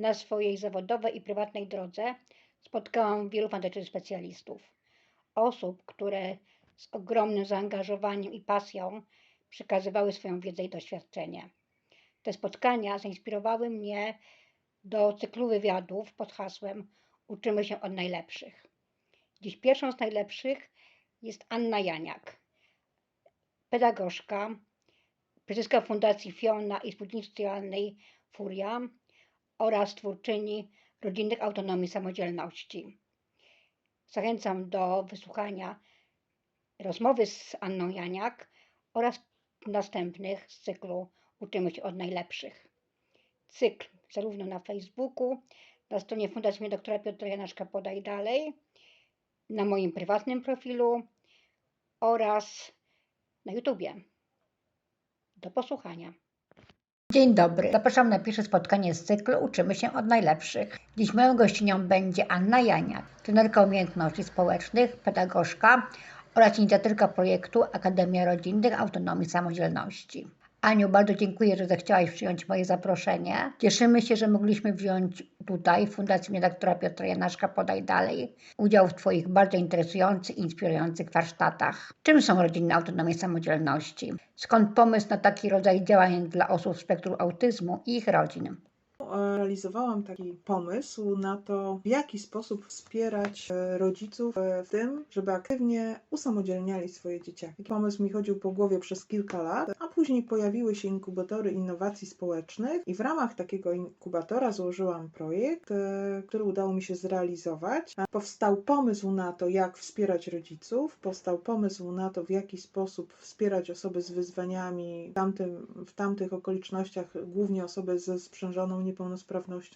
Na swojej zawodowej i prywatnej drodze spotkałam wielu fantastycznych specjalistów. Osób, które z ogromnym zaangażowaniem i pasją przekazywały swoją wiedzę i doświadczenie. Te spotkania zainspirowały mnie do cyklu wywiadów pod hasłem Uczymy się od najlepszych. Dziś pierwszą z najlepszych jest Anna Janiak, pedagogzka, prezeska Fundacji Fiona i spółdzielni socjalnej Furia oraz twórczyni rodzinnych autonomii samodzielności. Zachęcam do wysłuchania rozmowy z Anną Janiak oraz następnych z cyklu Uczymy się od najlepszych. Cykl zarówno na Facebooku, na stronie Fundacji doktora Piotra Janaszka Podaj Dalej, na moim prywatnym profilu oraz na YouTubie. Do posłuchania. Dzień dobry. Zapraszam na pierwsze spotkanie z cyklu Uczymy się od najlepszych. Dziś moją gościnią będzie Anna Janiak, trenerka umiejętności społecznych, pedagogzka oraz inicjatorka projektu Akademia Rodzinnych Autonomii Samodzielności. Aniu, bardzo dziękuję, że zechciałaś przyjąć moje zaproszenie. Cieszymy się, że mogliśmy wziąć tutaj w Fundacji Redaktora Piotra Janaszka Podaj Dalej udział w Twoich bardzo interesujących i inspirujących warsztatach. Czym są rodzinne autonomie samodzielności? Skąd pomysł na taki rodzaj działań dla osób w spektrum autyzmu i ich rodzin? Realizowałam taki pomysł na to, w jaki sposób wspierać e, rodziców e, w tym, żeby aktywnie usamodzielniali swoje dzieciaki. Taki pomysł mi chodził po głowie przez kilka lat, a później pojawiły się inkubatory innowacji społecznych i w ramach takiego inkubatora złożyłam projekt, e, który udało mi się zrealizować. Powstał pomysł na to, jak wspierać rodziców, powstał pomysł na to, w jaki sposób wspierać osoby z wyzwaniami w, tamtym, w tamtych okolicznościach, głównie osoby ze sprzężoną niepełnosprawnością,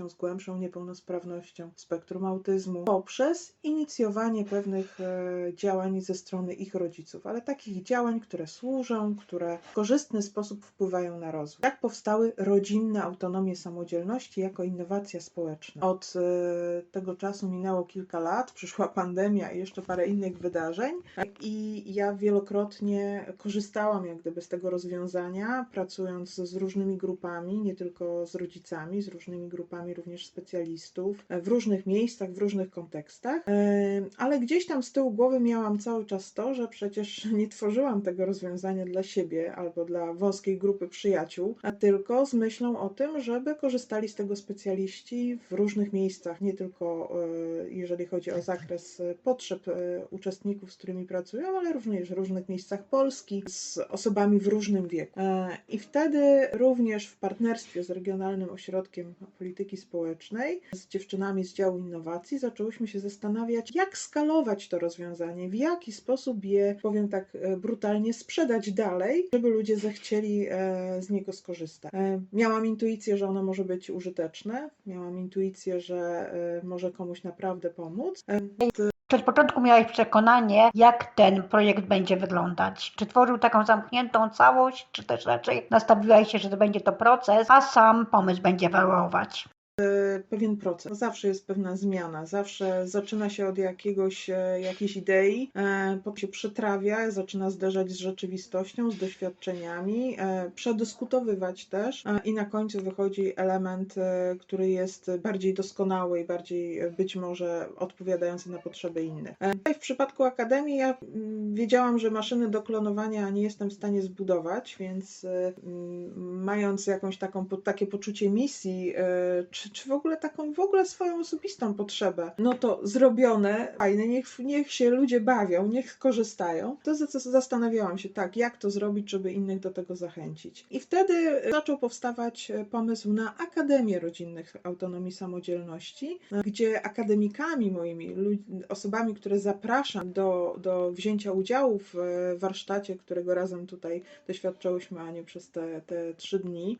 z głębszą niepełnosprawnością, spektrum autyzmu, poprzez inicjowanie pewnych e, działań ze strony ich rodziców, ale takich działań, które służą, które w korzystny sposób wpływają na rozwój. Tak powstały rodzinne autonomie samodzielności jako innowacja społeczna. Od e, tego czasu minęło kilka lat, przyszła pandemia i jeszcze parę innych wydarzeń i ja wielokrotnie korzystałam jak gdyby z tego rozwiązania, pracując z różnymi grupami, nie tylko z rodzicami, z różnymi grupami również specjalistów w różnych miejscach, w różnych kontekstach, ale gdzieś tam z tyłu głowy miałam cały czas to, że przecież nie tworzyłam tego rozwiązania dla siebie albo dla wąskiej grupy przyjaciół, a tylko z myślą o tym, żeby korzystali z tego specjaliści w różnych miejscach, nie tylko e, jeżeli chodzi o zakres potrzeb e, uczestników, z którymi pracują, ale również w różnych miejscach Polski, z osobami w różnym wieku. E, I wtedy również w partnerstwie z Regionalnym Ośrodkiem Polityki Społecznej, z dziewczynami z działu innowacji, zaczęłyśmy się zastanawiać, jak skalować to rozwiązanie, w jaki sposób je, powiem tak brutalnie, sprzedać dalej, żeby ludzie zechcieli z niego skorzystać. Miałam intuicję, że ono może być użyteczne, miałam intuicję, że może komuś naprawdę pomóc. Czy od początku miałeś przekonanie, jak ten projekt będzie wyglądać? Czy tworzył taką zamkniętą całość, czy też raczej nastawiłaś się, że to będzie to proces, a sam pomysł będzie ewoluować? Pewien proces. Zawsze jest pewna zmiana, zawsze zaczyna się od jakiegoś, e, jakiejś idei, e, potem się przetrawia, zaczyna zderzać z rzeczywistością, z doświadczeniami, e, przedyskutowywać też i na końcu wychodzi element, który jest bardziej doskonały i bardziej być może odpowiadający na potrzeby innych. W przypadku Akademii ja mm, wiedziałam, że maszyny do klonowania nie jestem w stanie zbudować, więc mając jakąś taką, takie poczucie misji, czy czy, czy w ogóle taką, w ogóle swoją osobistą potrzebę, no to zrobione, fajne, niech, niech się ludzie bawią, niech korzystają, to zastanawiałam się, tak, jak to zrobić, żeby innych do tego zachęcić. I wtedy zaczął powstawać e, pomysł na Akademię Rodzinnych Autonomii Samodzielności, gdzie akademikami moimi, osobami, które zapraszam do, do wzięcia udziału w e, warsztacie, którego razem tutaj doświadczałyśmy, Aniu, przez te, te trzy dni,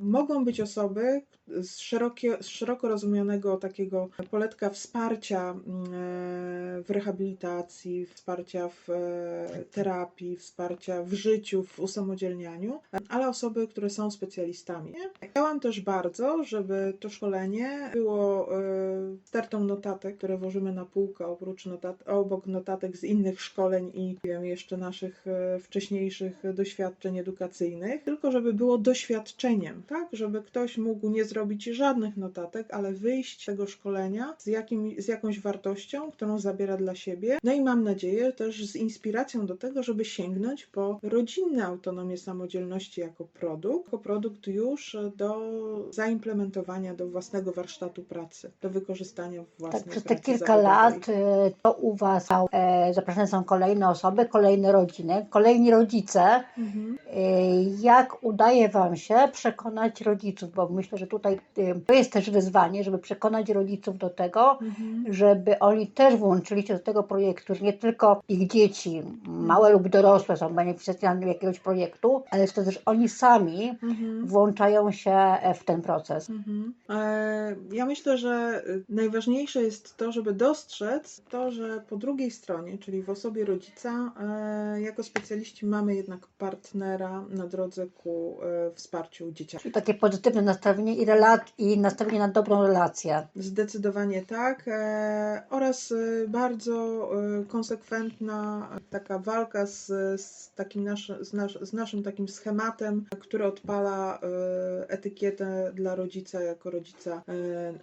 mogą być osoby z szerokiej szeroko rozumianego takiego poletka wsparcia mm, e, w rehabilitacji, wsparcia w e, terapii, wsparcia w życiu, w usamodzielnianiu, ale osoby, które są specjalistami. Chciałam też bardzo, żeby to szkolenie było e, stertą notatek, które włożymy na półkę oprócz notat obok notatek z innych szkoleń i wiem, jeszcze naszych wcześniejszych doświadczeń edukacyjnych, tylko żeby było doświadczeniem, tak, żeby ktoś mógł nie zrobić żadnych żadnych notatek, ale wyjść z tego szkolenia z, jakim, z jakąś wartością, którą zabiera dla siebie. No i mam nadzieję też z inspiracją do tego, żeby sięgnąć po rodzinne autonomię samodzielności jako produkt, jako produkt już do zaimplementowania do własnego warsztatu pracy, do wykorzystania w własnej Tak, przez te kilka zawodowej. lat e, to u Was e, zapraszane są kolejne osoby, kolejne rodziny, kolejni rodzice. Mhm. E, Jak udaje Wam się przekonać rodziców? Bo myślę, że tutaj e, to jest też wyzwanie, żeby przekonać rodziców do tego, Mhm. żeby oni też włączyli się do tego projektu, że nie tylko ich dzieci, małe lub dorosłe są beneficjentami jakiegoś projektu, ale że to też oni sami Mhm. włączają się w ten proces. Mhm. E, Ja myślę, że najważniejsze jest to, żeby dostrzec to, że po drugiej stronie, czyli w osobie rodzica, e, jako specjaliści mamy jednak partnera na drodze ku e, wsparciu dzieciaka. Czyli takie pozytywne nastawienie i, rela- i nastawienie na dobrą relację. Zdecydowanie tak. E, oraz e, bardzo e, konsekwentna taka walka z, z takim nasz, z, nasz, z naszym takim schematem, który odpala etykietę dla rodzica jako rodzica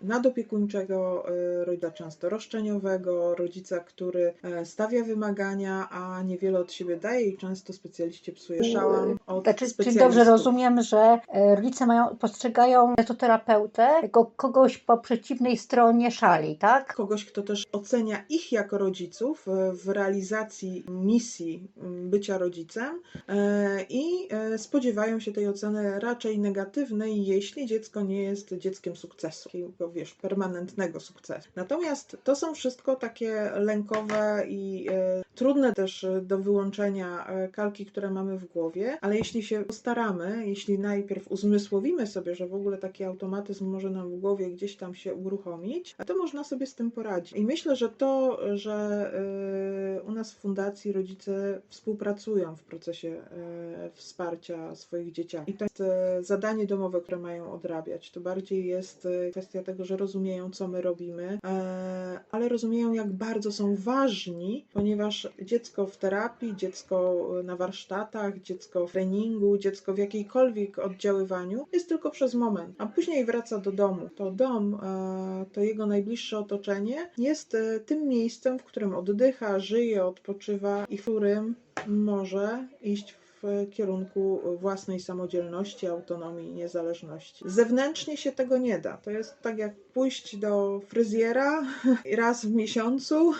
nadopiekuńczego, rodzica często roszczeniowego, rodzica, który stawia wymagania, a niewiele od siebie daje i często specjaliści psuje szałam od Znaczy, czyli dobrze rozumiem, że rodzice mają, postrzegają fizjoterapeutę jako kogoś po przeciwnej stronie szali, tak? kogoś, kto też ocenia ich jako rodziców w realizacji misji m, bycia rodzicem e, i e, spodziewają się tej oceny raczej negatywnej, jeśli dziecko nie jest dzieckiem sukcesu, takiego wiesz, permanentnego sukcesu. Natomiast to są wszystko takie lękowe i e, trudne też do wyłączenia kalki, które mamy w głowie, ale jeśli się postaramy, jeśli najpierw uzmysłowimy sobie, że w ogóle taki automatyzm może nam w głowie gdzieś tam się uruchomić, a to można sobie z tym poradzić. I myślę, że to, że e, u nas w fundacji rodzice współpracują w procesie e, wsparcia swoich dzieciaków. I to jest e, zadanie domowe, które mają odrabiać. To bardziej jest kwestia tego, że rozumieją, co my robimy, ale rozumieją, jak bardzo są ważni, ponieważ dziecko w terapii, dziecko na warsztatach, dziecko w treningu, dziecko w jakiejkolwiek oddziaływaniu jest tylko przez moment, a później wraca do domu. To dom, e, to jego najbliższe otoczenie jest e, tym miejscem, w którym oddycha, żyje, odpoczywa i w którym może iść w kierunku własnej samodzielności, autonomii, niezależności. Zewnętrznie się tego nie da. To jest tak jak pójść do fryzjera raz w miesiącu,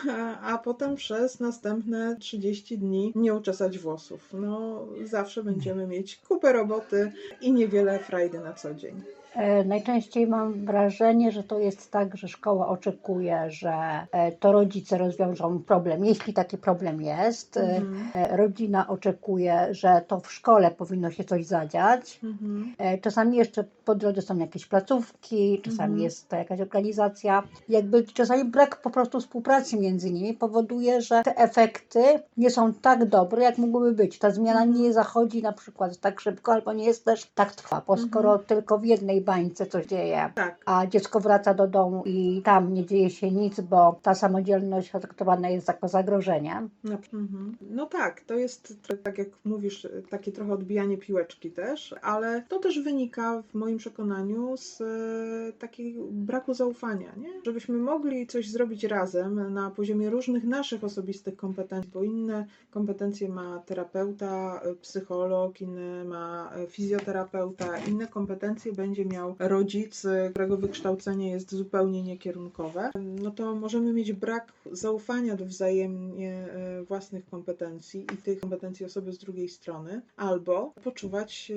a, potem przez następne 30 dni nie uczesać włosów. No, zawsze będziemy mieć kupę roboty i niewiele frajdy na co dzień. E, Najczęściej mam wrażenie, że to jest tak, że szkoła oczekuje, że e, to rodzice rozwiążą problem, jeśli taki problem jest. E, Mhm. Rodzina oczekuje, że to w szkole powinno się coś zadziać. Mhm. Czasami jeszcze po drodze są jakieś placówki, czasami Mhm. jest jakaś organizacja. Jakby czasami brak po prostu współpracy między nimi powoduje, że te efekty nie są tak dobre, jak mogłyby być. Ta zmiana Mhm. nie zachodzi na przykład tak szybko, albo nie jest też tak trwa, bo Mhm. skoro tylko w jednej bańce coś dzieje, Tak. a dziecko wraca do domu i tam nie dzieje się nic, bo ta samodzielność traktowana jest jako zagrożenie. No, mhm. no tak, to jest tak jak mówisz, takie trochę odbijanie piłeczki też, ale to też wynika w moim przekonaniu z e, takiego braku zaufania, nie? Żebyśmy mogli coś zrobić razem na poziomie różnych naszych osobistych kompetencji, bo inne kompetencje ma terapeuta, psycholog, inne ma fizjoterapeuta, inne kompetencje będzie miał rodzic, którego wykształcenie jest zupełnie niekierunkowe, no to możemy mieć brak zaufania do wzajemnie e, własnych kompetencji i tych kompetencji osoby z drugiej strony, albo poczuwać,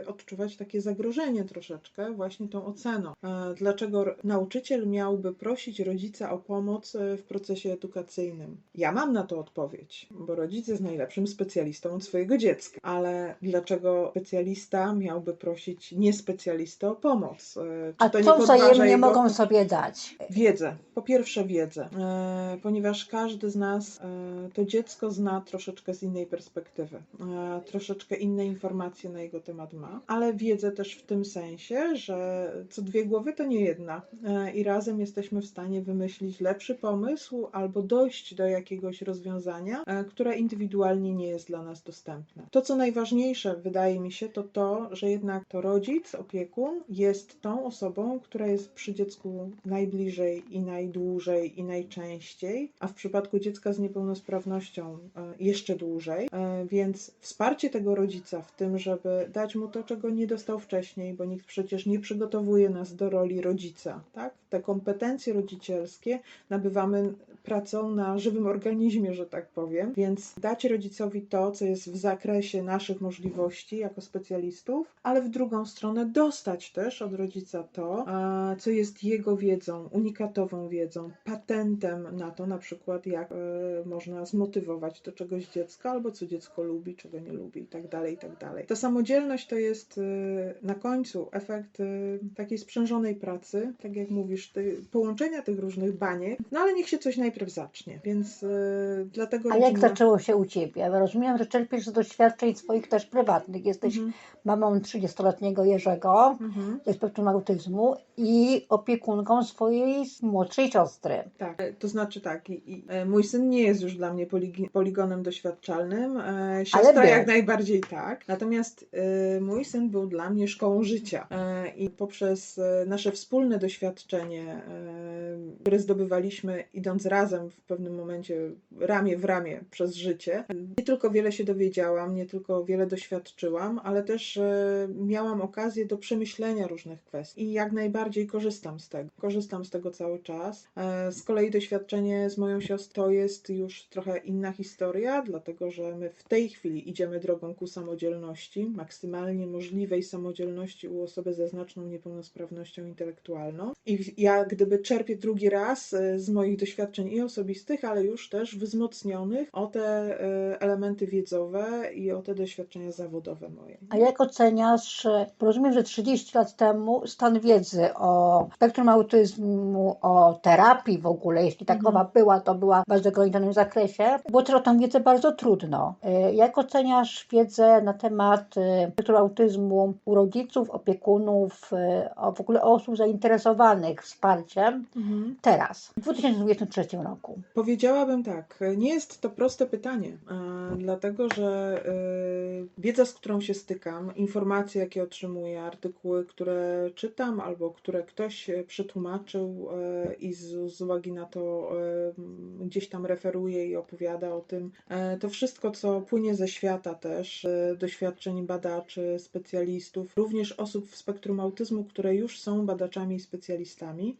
e, odczuwać takie zagrożenie troszeczkę właśnie tą oceną. E, Dlaczego nauczyciel miałby prosić rodzica o pomoc e, w procesie edukacyjnym? Ja mam na to odpowiedź, bo rodzic jest najlepszym specjalistą od swojego dziecka, ale dlaczego specjalista miałby prosić niespecjalistę o pomoc? E, Czy A to podważa wzajemnie jego... mogą sobie dać? Wiedzę. Po pierwsze wiedzę, e, ponieważ każdy z nas to dziecko zna troszeczkę z innej perspektywy, troszeczkę inne informacje na jego temat ma, ale wiedzę też w tym sensie, że co dwie głowy to nie jedna. E, I razem jesteśmy w stanie wymyślić lepszy pomysł albo dojść do jakiegoś rozwiązania, e, które indywidualnie nie jest dla nas dostępne. To, co najważniejsze, wydaje mi się, to to, że jednak to rodzic, opiekun jest tą osobą, która jest przy dziecku najbliżej i najdłużej i najczęściej, a w przypadku dziecka z niepełnosprawnością e, jeszcze dłużej. Więc wsparcie tego rodzica w tym, żeby dać mu to, czego nie dostał wcześniej, bo nikt przecież nie przygotowuje nas do roli rodzica, tak? Te kompetencje rodzicielskie nabywamy pracą na żywym organizmie, że tak powiem, więc dać rodzicowi to, co jest w zakresie naszych możliwości jako specjalistów, ale w drugą stronę dostać też od rodzica to, co jest jego wiedzą, unikatową wiedzą, patentem na to, na przykład jak e, można zmotywować do czegoś dziecka, albo co dziecko lubi, czego nie lubi, i tak dalej, i tak. Ta samodzielność to jest e, na końcu efekt e, takiej sprzężonej pracy, tak jak mówisz, ty, połączenia tych różnych baniek, no ale niech się coś najpierw zacznie, więc e, dlatego A jak rodzina- zaczęło się u Ciebie? Ja Rozumiem, że czerpiesz z doświadczeń swoich też prywatnych. Jesteś Mhm, mamą 30-letniego Jerzego mhm. ze spektrum autyzmu i opiekunką swojej młodszej siostry. Tak, to znaczy tak, i, i, e, mój syn nie jest już dla mnie poligonem doświadczalnym, e, siostra był. jak najbardziej tak, natomiast e, mój syn był dla mnie szkołą życia e, i poprzez e, nasze wspólne doświadczenie, e, które zdobywaliśmy idąc razem w pewnym momencie ramię w ramię przez życie, nie tylko wiele się dowiedziałam, nie tylko wiele doświadczyłam, ale też e, miałam okazję do przemyślenia różnych kwestii i jak najbardziej korzystam z tego. Korzystam z tego cały czas. E, Z kolei doświadczenie z moją siostrą to jest już trochę inna historia, dlatego że my w tej chwili idziemy drogą ku samodzielności, maksymalnie możliwej samodzielności u osoby ze znaczną niepełnosprawnością intelektualną. I ja gdyby czerpię drugi raz e, z moich doświadczeń i osobistych, ale już też wzmocnionych o te e, elementy wiedzowe i o te doświadczenia zawodowe moje. A jak oceniasz, e, bo rozumiem, że 30 lat temu stan wiedzy o spektrum autyzmu, o terapii w ogóle, jeśli takowa Mhm. była, to była w bardzo ograniczonym zakresie, było też o tą wiedzę bardzo trudno. E, Jak oceniasz wiedzę na temat spektrum autyzmu u rodziców, opiekunów, w ogóle osób zainteresowanych wsparciem teraz, w 2023 roku? Powiedziałabym tak, nie jest to proste pytanie, e, dlatego że e, wiedza, z którą się stykam, informacje, jakie otrzymuję, artykuły, które czytam albo które ktoś e, przetłumaczył i z, z uwagi na to gdzieś tam referuje i opowiada o tym, to wszystko, co płynie ze świata też, doświadczeń badaczy, specjalistów, również osób w spektrum autyzmu, które już są badaczami i specjalistami,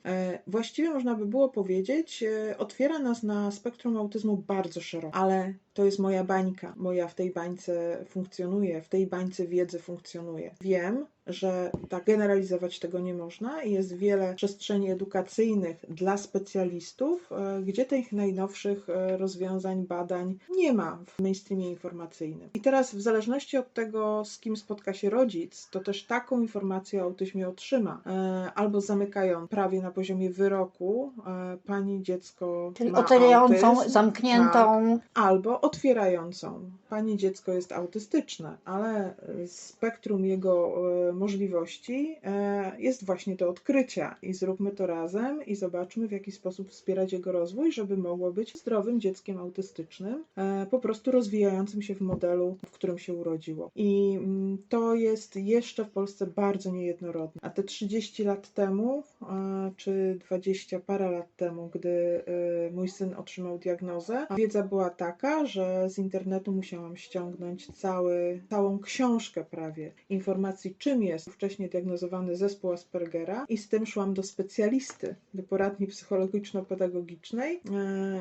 właściwie można by było powiedzieć, e, otwiera nas na spektrum autyzmu bardzo szeroko, ale to jest moja bańka, bo ja w tej bańce funkcjonuję, w tej bańce wiedzy funkcjonuję. Wiem, że tak generalizować tego nie można i jest wiele przestrzeni edukacyjnych dla specjalistów, e, gdzie tych najnowszych e, rozwiązań, badań nie ma w mainstreamie informacyjnym. I teraz w zależności od tego, z kim spotka się rodzic, to też taką informację o autyzmie otrzyma. E, Albo zamykają prawie na poziomie wyroku, pani dziecko Czyli ma oceniającą, autyzm, tak, zamkniętą, albo otwierającą. Pani dziecko jest autystyczne, ale spektrum jego możliwości e, jest właśnie do odkrycia i zróbmy to razem i zobaczmy w jaki sposób wspierać jego rozwój, żeby mogło być zdrowym dzieckiem autystycznym, e, po prostu rozwijającym się w modelu, w którym się urodziło. I mm, to jest jeszcze w Polsce bardzo niejednorodne. A te 30 lat temu, e, czy 20 parę lat temu, gdy mój syn otrzymał diagnozę, wiedza była taka, że z internetu musiałam ściągnąć cały, całą książkę prawie informacji, czym jest wcześniej diagnozowany zespół Aspergera i z tym szłam do specjalisty, do poradni psychologiczno-pedagogicznej,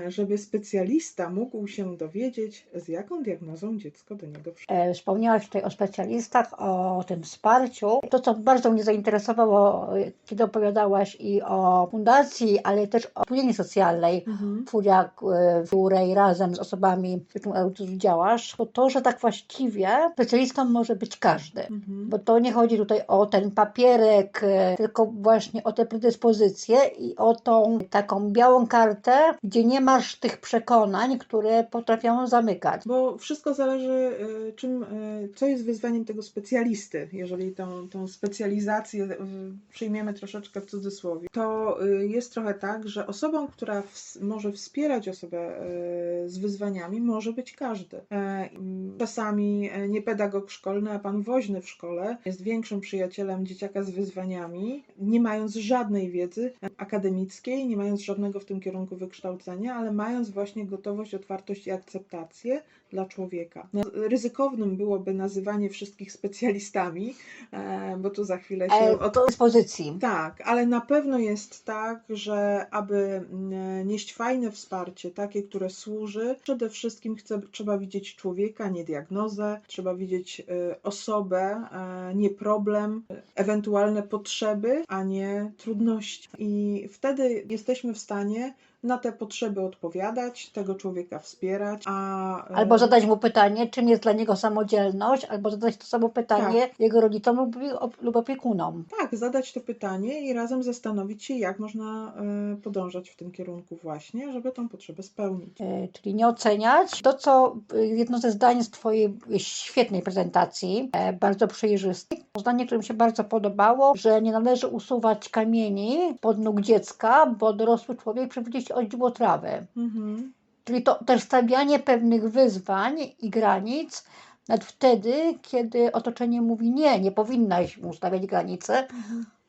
e, żeby specjalista mógł się dowiedzieć, z jaką diagnozą dziecko do niego przyszło. E, Wspomniałaś tutaj o specjalistach, o tym wsparciu. To, co bardzo mnie zainteresowało, kiedy opowiadałaś i o fundacji, ale też o wspólnie socjalnej, Furia, e, w której razem z osobami, z którymi działasz, to to, że tak właściwie specjalistą może być każdy. Mhm. Bo to nie chodzi chodzi tutaj o ten papierek, e, tylko właśnie o te predyspozycje i o tą taką białą kartę, gdzie nie masz tych przekonań, które potrafią zamykać. Bo wszystko zależy, y, czym, y, co jest wyzwaniem tego specjalisty. Jeżeli tą, tą specjalizację przyjmiemy troszeczkę w cudzysłowie, to jest trochę tak, że osobą, która może wspierać osobę z wyzwaniami, może być każdy. E, Czasami e, nie pedagog szkolny, a pan woźny w szkole jest większym przyjacielem dzieciaka z wyzwaniami, nie mając żadnej wiedzy akademickiej, nie mając żadnego w tym kierunku wykształcenia, ale mając właśnie gotowość, otwartość i akceptację dla człowieka. No, ryzykownym byłoby nazywanie wszystkich specjalistami, e, bo tu za chwilę się E, od... dyspozycji. Tak, ale na pewno jest tak, że aby mm, nieść fajne wsparcie, takie, które służy, przede wszystkim chce, trzeba widzieć człowieka, nie diagnozę, trzeba widzieć y, osobę, e, nie problem, y, ewentualne potrzeby, a nie trudności. I wtedy jesteśmy w stanie na te potrzeby odpowiadać, tego człowieka wspierać, a e, Albo zadać mu pytanie, czym jest dla niego samodzielność, albo zadać to samo pytanie jego rodzicom lub, lub opiekunom. Tak, zadać to pytanie i razem zastanowić się, jak można e, podążać w tym kierunku właśnie, żeby tą potrzebę spełnić. E, Czyli nie oceniać. To, co jedno ze zdań z Twojej świetnej prezentacji, bardzo przejrzystej, zdanie, które mi się bardzo podobało, że nie należy usuwać kamieni pod nóg dziecka, bo dorosły człowiek przewróci się o źdźbło trawy. Mhm. Czyli to też stawianie pewnych wyzwań i granic, nawet wtedy, kiedy otoczenie mówi nie, nie powinnaś mu stawiać granicy,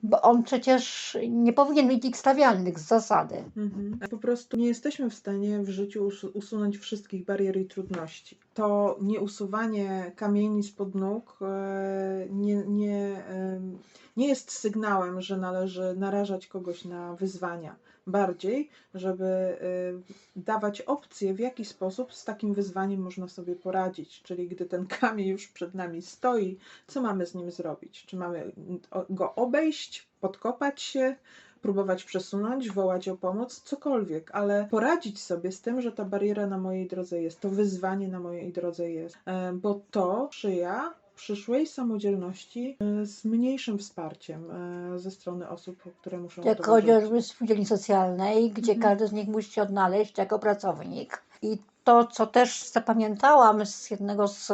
bo on przecież nie powinien mieć ich stawialnych z zasady. Mhm. Po prostu nie jesteśmy w stanie w życiu us- usunąć wszystkich barier i trudności. To nieusuwanie kamieni spod nóg e, nie, nie, nie jest sygnałem, że należy narażać kogoś na wyzwania. Bardziej, żeby e, dawać opcje, w jaki sposób z takim wyzwaniem można sobie poradzić. Czyli gdy ten kamień już przed nami stoi, co mamy z nim zrobić? Czy mamy go obejść, podkopać się, próbować przesunąć, wołać o pomoc, cokolwiek, ale poradzić sobie z tym, że ta bariera na mojej drodze jest, to wyzwanie na mojej drodze jest, E, bo to sprzyja przyszłej samodzielności e, z mniejszym wsparciem e, ze strony osób, które muszą to chodzi o spółdzielni socjalnej, gdzie Mhm. każdy z nich musi się odnaleźć jako pracownik. I to, co też zapamiętałam z jednego z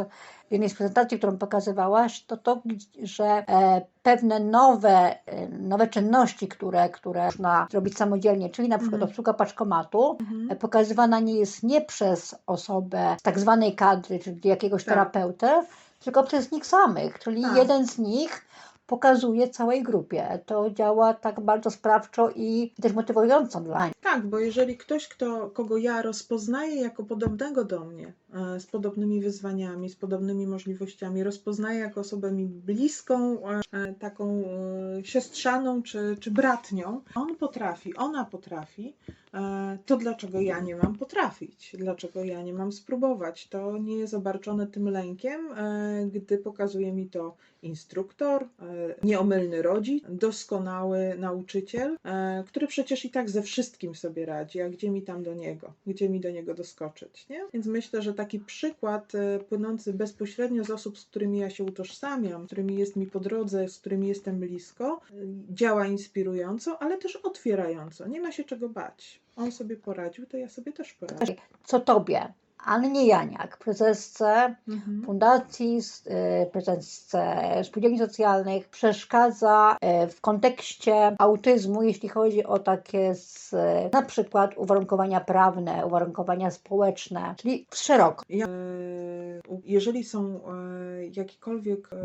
jednej z prezentacji, którą pokazywałaś, to to, że e, pewne nowe, nowe czynności, które, które można zrobić samodzielnie, czyli na przykład Mhm. obsługa paczkomatu, Mhm. pokazywana nie jest nie przez osobę z tak zwanej kadry, czyli jakiegoś Tak. terapeutę, tylko przez nich samych, czyli Tak. jeden z nich pokazuje całej grupie. To działa tak bardzo sprawczo i też motywująco dla nich. Tak, bo jeżeli ktoś, kto, kogo ja rozpoznaję jako podobnego do mnie, z podobnymi wyzwaniami, z podobnymi możliwościami, rozpoznaję jako osobę mi bliską, e, e, taką e, siostrzaną czy, czy bratnią, on potrafi, ona potrafi, e, to dlaczego ja nie mam potrafić? Dlaczego ja nie mam spróbować? To nie jest obarczone tym lękiem, e, gdy pokazuje mi to instruktor, e, nieomylny rodzic, doskonały nauczyciel, e, który przecież i tak ze wszystkim sobie radzi, a gdzie mi tam do niego, gdzie mi do niego doskoczyć, nie? Więc myślę, że taki przykład e, płynący bezpośrednio z osób, z którymi ja się utożsamiam, z którymi jest mi po drodze, z którymi jestem blisko, e, działa inspirująco, ale też otwierająco. Nie ma się czego bać. On sobie poradził, to ja sobie też poradzę. Co tobie, Annie Janiak, prezesce Mhm. fundacji, y, prezesce spółdzielni socjalnych, przeszkadza y, w kontekście autyzmu, jeśli chodzi o takie z, na przykład uwarunkowania prawne, uwarunkowania społeczne, czyli szeroko. Ja, e, jeżeli są e, jakiekolwiek e,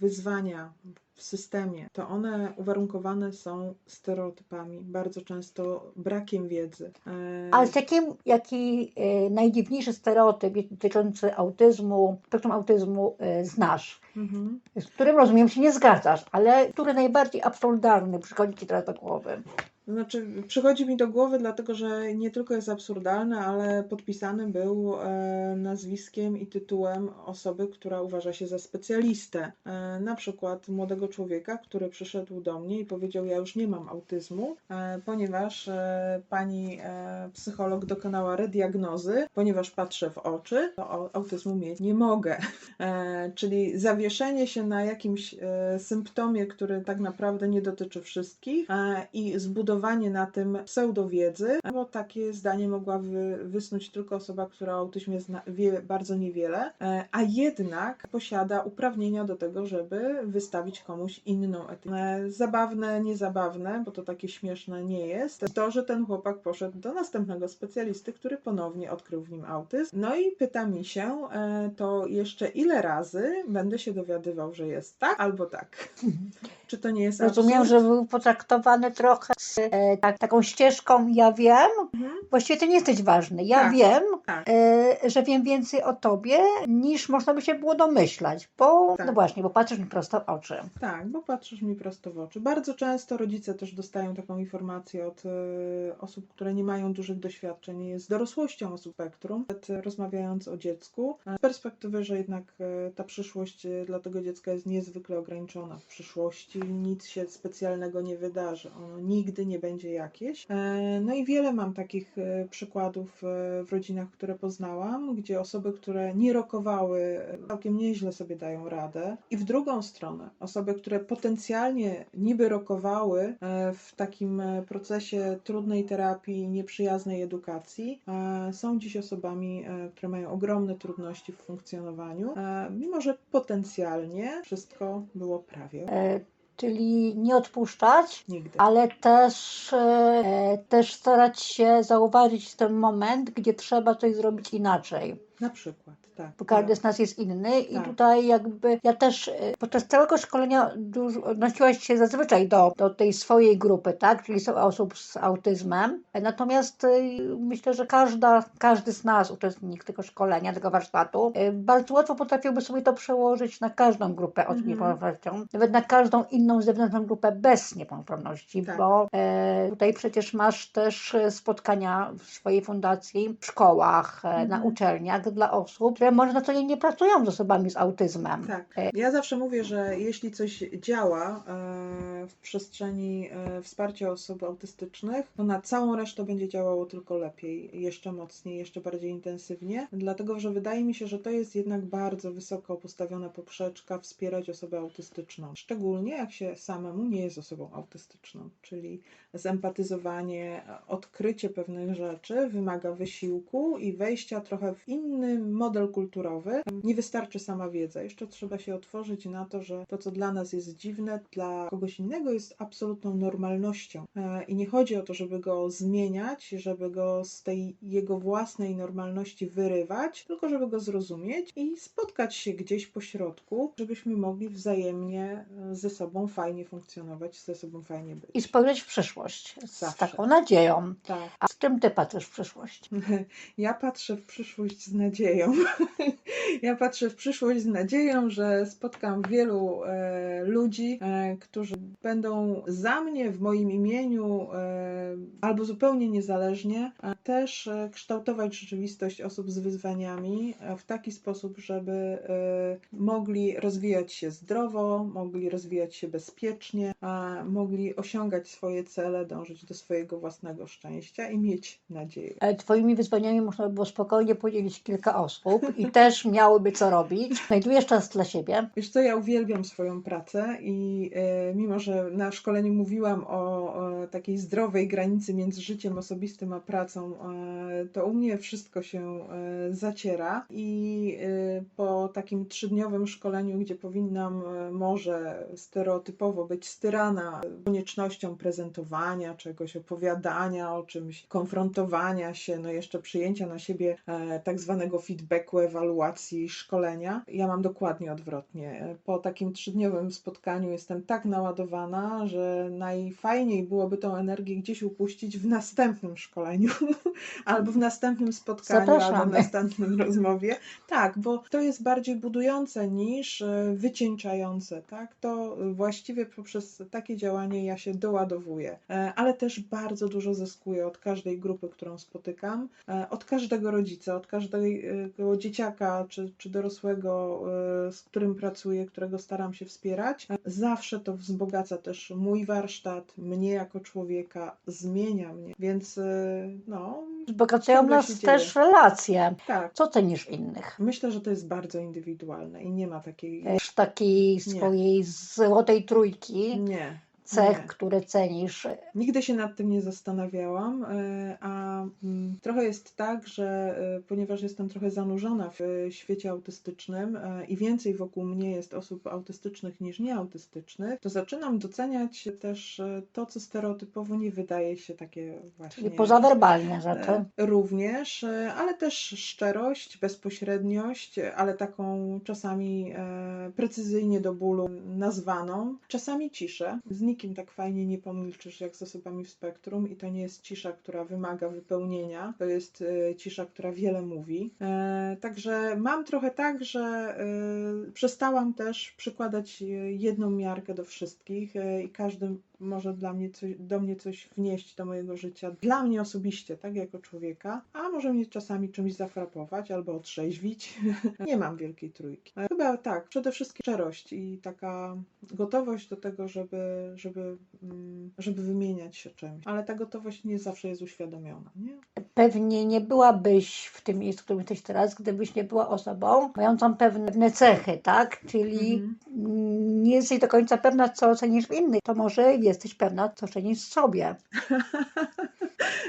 wyzwania w systemie, to one uwarunkowane są stereotypami, bardzo często brakiem wiedzy. E, Ale z jakim, jaki y, najdziwniejszy stereotyp dotyczący autyzmu, spektrum autyzmu y, znasz? mhm. z którym rozumiem się nie zgadzasz, ale który najbardziej absurdalny przychodzi ci teraz do głowy? Znaczy, przychodzi mi do głowy, dlatego że nie tylko jest absurdalny, ale podpisany był e, nazwiskiem i tytułem osoby, która uważa się za specjalistę. E, na przykład młodego człowieka, który przyszedł do mnie i powiedział: Ja już nie mam autyzmu, e, ponieważ e, pani e, psycholog dokonała rediagnozy, ponieważ patrzę w oczy, to au- autyzmu mieć nie mogę. E, czyli zawieszenie się na jakimś symptomie, który tak naprawdę nie dotyczy wszystkich i zbudowanie na tym pseudowiedzy, bo takie zdanie mogła wy, wysnuć tylko osoba, która o autyzmie zna, wie bardzo niewiele, e, a jednak posiada uprawnienia do tego, żeby wystawić komuś inną etykietę. E, zabawne, niezabawne, bo to takie śmieszne nie jest, to, że ten chłopak poszedł do następnego specjalisty, który ponownie odkrył w nim autyzm. No i pyta mi się, e, to jeszcze ile razy będę się dowiadywał, że jest tak albo tak. Czy to nie jest Rozumiem, absurd? że był potraktowany trochę e, tak, taką ścieżką, ja wiem, Mhm. właściwie ty nie jesteś ważny, ja Tak, wiem, tak. e, że wiem więcej o tobie, niż można by się było domyślać, bo, Tak. no właśnie, bo patrzysz mi prosto w oczy. Tak, bo patrzysz mi prosto w oczy. Bardzo często rodzice też dostają taką informację od e, osób, które nie mają dużych doświadczeń z dorosłością osób spektrum, nawet, e, rozmawiając o dziecku, e, z perspektywy, że jednak ta przyszłość dla tego dziecka jest niezwykle ograniczona. W przyszłości nic się specjalnego nie wydarzy, ono nigdy nie będzie jakieś. E, No i wiele mam takich e, przykładów e, w rodzinach, które poznałam, gdzie osoby, które nie rokowały, całkiem nieźle sobie dają radę. I w drugą stronę, osoby, które potencjalnie niby rokowały w takim procesie trudnej terapii, nieprzyjaznej edukacji, są dziś osobami, które mają ogromne trudności w funkcjonowaniu, mimo że potencjalnie wszystko było prawie czyli nie odpuszczać, nigdy. ale też, e, też starać się zauważyć ten moment, gdzie trzeba coś zrobić inaczej. Na przykład, tak. bo każdy z nas jest inny i Tak. tutaj jakby ja też e, podczas całego szkolenia dużo, odnosiłaś się zazwyczaj do, do tej swojej grupy, tak, czyli są osób z autyzmem, natomiast e, myślę, że każda, każdy z nas, uczestnik tego szkolenia, tego warsztatu, e, bardzo łatwo potrafiłby sobie to przełożyć na każdą grupę osób z Mhm. niepełnosprawnością, nawet na każdą inną zewnętrzną grupę bez niepełnosprawności, Tak. bo e, tutaj przecież masz też e, spotkania w swojej fundacji w szkołach, e, na Mhm. Dla osób, które może na co dzień nie pracują z osobami z autyzmem. Tak. E, Ja zawsze mówię, że jeśli coś działa e, w przestrzeni e, wsparcia osób autystycznych, to na całą resztę będzie działało tylko lepiej, jeszcze mocniej, jeszcze bardziej intensywnie, dlatego że wydaje mi się, że to jest jednak bardzo wysoko postawiona poprzeczka wspierać osobę autystyczną. Szczególnie jak się samemu nie jest osobą autystyczną, czyli zempatyzowanie, odkrycie pewnych rzeczy wymaga wysiłku i wejścia trochę w inny model kulturowy. Nie wystarczy sama wiedza, jeszcze trzeba się otworzyć na to, że to, co dla nas jest dziwne, dla kogoś innego jest absolutną normalnością. E, I nie chodzi o to, żeby go zmieniać, żeby go z tej jego własnej normalności wyrywać, tylko żeby go zrozumieć i spotkać się gdzieś po środku, żebyśmy mogli wzajemnie e, ze sobą fajnie funkcjonować, ze sobą fajnie być. I spojrzeć w przyszłość z Zawsze. taką nadzieją. Tak. A z czym ty patrzysz w przyszłość? Ja patrzę w przyszłość z nadzieją. Ja patrzę w przyszłość z nadzieją, że spotkam wielu e, ludzi, e, którzy będą za mnie w moim imieniu e, albo zupełnie niezależnie też e, kształtować rzeczywistość osób z wyzwaniami e, w taki sposób, żeby e, mogli rozwijać się zdrowo, mogli rozwijać się bezpiecznie, a mogli osiągać swoje cele, dążyć do swojego własnego szczęścia i mieć nadzieję. Twoimi wyzwaniami można by było spokojnie podzielić kilka osób i też miałyby co robić. Znajdujesz czas dla siebie. Wiesz co, ja uwielbiam swoją pracę i e, mimo, że na szkoleniu mówiłam o, o takiej zdrowej granicy między życiem osobistym a pracą, e, to u mnie wszystko się e, zaciera i e, po takim trzydniowym szkoleniu, gdzie powinnam e, może stereotypowo być styrana koniecznością prezentowania czegoś, opowiadania o czymś, konfrontowania się, no jeszcze przyjęcia na siebie e, tak zwanego feedbacku, ewaluacji, szkolenia. Ja mam dokładnie odwrotnie. Po takim trzydniowym spotkaniu jestem tak naładowana, że najfajniej byłoby tą energię gdzieś upuścić w następnym szkoleniu, albo w następnym spotkaniu, albo w Zapraszamy. następnym rozmowie. Tak, bo to jest bardziej budujące niż e, wycieńczające. Tak? To właściwie poprzez takie działanie ja się doładowuję, E, ale też bardzo dużo zyskuję od każdej grupy, którą spotykam, e, od każdego rodzica, od każdego dzieciaka czy, czy dorosłego, e, z którym pracuję, którego staram się wspierać. Zawsze to wzbogaca też mój warsztat, mnie jako człowieka, zmienia mnie, więc e, no, Wzbogacają nas też relacje. tak. Co cenisz innych? Myślę, że to jest bardzo indywidualne i nie ma takiej. Też takiej swojej złotej trójki Nie. Cech, nie. które cenisz. Nigdy się nad tym nie zastanawiałam, e, a mm, trochę jest tak, że e, ponieważ jestem trochę zanurzona w e, świecie autystycznym i więcej wokół mnie jest osób autystycznych niż nieautystycznych, to zaczynam doceniać też to, co stereotypowo nie wydaje się takie właśnie. Czyli pozawerbalne rzeczy. Również, ale też szczerość, bezpośredniość, ale taką czasami precyzyjnie do bólu nazwaną, czasami ciszę. Z nikim tak fajnie nie pomilczysz jak z osobami w spektrum i to nie jest cisza, która wymaga wypełnienia, to jest e, cisza, która wiele mówi. E, Także mam trochę tak, że e, przestałam też przykładać jedną miarkę do wszystkich i każdy może dla mnie coś, do mnie coś wnieść do mojego życia, dla mnie osobiście, tak, jako człowieka, a może mnie czasami czymś zafrapować albo otrzeźwić. Nie mam wielkiej trójki. Chyba tak, przede wszystkim szczerość i taka gotowość do tego, żeby, żeby, mm, żeby wymieniać się czymś. Ale ta gotowość nie zawsze jest uświadomiona, nie? Pewnie nie byłabyś w tym miejscu, w którym jesteś teraz, gdybyś nie była osobą mającą pewne cechy, tak? Czyli Mhm. nie jesteś do końca pewna, co cenisz w innych. To może jesteś pewna, co cenisz w sobie.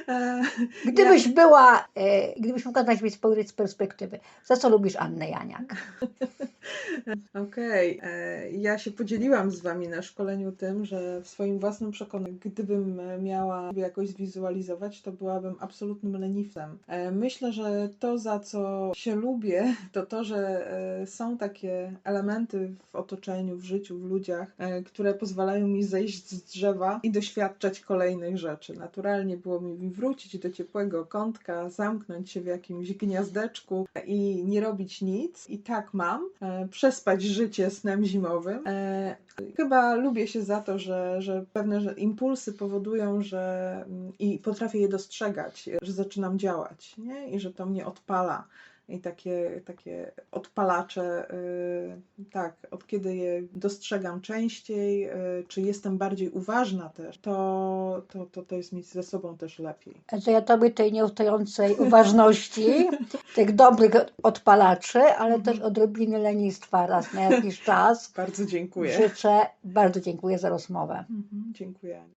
E, Gdybyś była, e, gdybyś mogła znać mi spojrzeć z perspektywy, za co lubisz Annę Janiak? Okej, e, ja się podzieliłam z Wami na szkoleniu tym, że w swoim własnym przekonaniu, gdybym miała jakoś zwizualizować, to byłabym absolutnym leniwcem. E, Myślę, że to, za co się lubię, to to, że e, są takie elementy w otoczeniu, w życiu, w ludziach, e, które pozwalają mi zejść z drzewa i doświadczać kolejnych rzeczy. Naturalnie było mi wrócić do ciepłego kątka, zamknąć się w jakimś gniazdeczku i nie robić nic. I tak mam. E, przespać życie snem zimowym. E, chyba lubię się za to, że, że pewne że impulsy powodują, że mm, i potrafię je dostrzegać, że zaczynam działać, nie? I że to mnie odpala. I takie, takie odpalacze, y, tak, od kiedy je dostrzegam częściej, y, czy jestem bardziej uważna też, to, to, to, to jest mi ze sobą też lepiej. Że ja tobie tej nieustającej uważności, tych dobrych odpalaczy, ale Mhm. też odrobiny lenistwa raz na jakiś czas. Bardzo dziękuję. Życzę, bardzo dziękuję za rozmowę. Mhm, dziękuję.